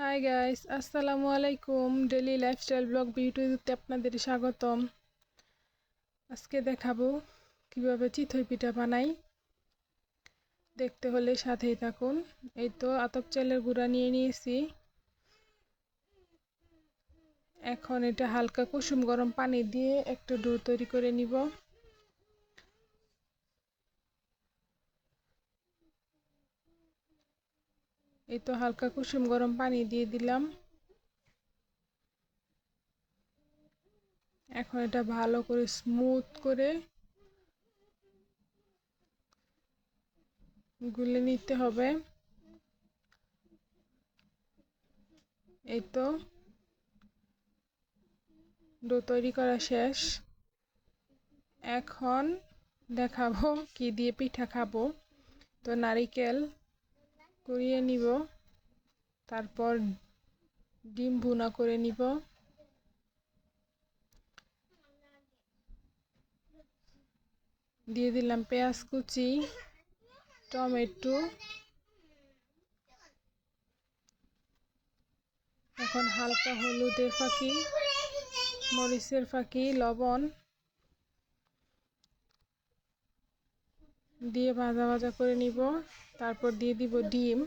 Hi guys আসসালামু আলাইকুম daily lifestyle blog ভিডিওতে আপনাদের স্বাগতম। আজকে দেখাবো কীভাবে চিথই পিঠা বানাই। দেখতে হলে সাথেই থাকুন। এই তো আতপ চালের গুঁড়া নিয়ে নিয়েছি। এখন এটা হালকা কুসুম গরম পানি দিয়ে একটু ডো তৈরি করে নিব। এই তো হালকা কুসুম গরম পানি দিয়ে দিলাম। এখন এটা ভালো করে স্মুথ করে গুলে নিতে হবে। এই তো ডো তৈরি করা শেষ। এখন দেখাবো কি দিয়ে পিঠা খাব। তো নারিকেল করিয়ে নিব। তারপর ডিম ভুনা করে নিব। দিয়ে দিলাম পেঁয়াজ কুচি, টমেটো। এখন হালকা হলুদের ফাঁকি, মরিচের ফাঁকি, লবণ। দিয়ে ভাজা ভাজা করে নিব। তারপর দিয়ে দিব ডিম।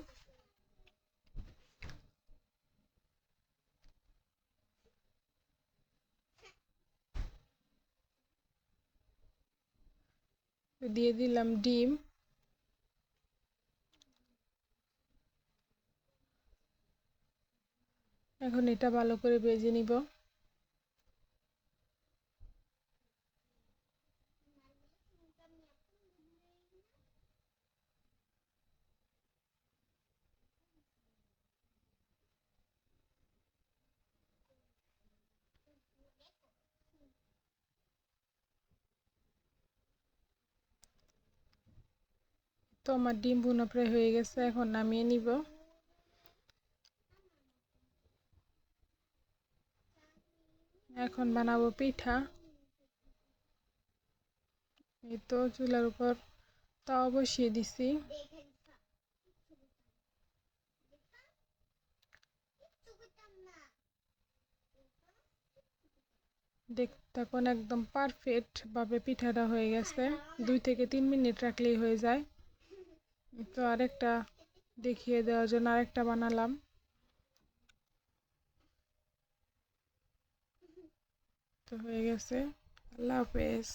দিয়ে দিলাম ডিম। এখন এটা ভালো করে বেজে নিব। তো আমার ডিম ভুনা প্রায় হয়ে গেছে, এখন নামিয়ে নিব। এখন বানাবো পিঠা। এই তো চুলার উপর তাও বসিয়ে দিছি। দেখতে এখন একদম পারফেক্ট ভাবে পিঠাটা হয়ে গেছে। দুই থেকে তিন মিনিট রাখলেই হয়ে যায়। তো আরেকটা দেখিয়ে দেওয়ার জন্য আরেকটা বানালাম। তো হয়ে গেছে। আল্লাহ হাফেজ।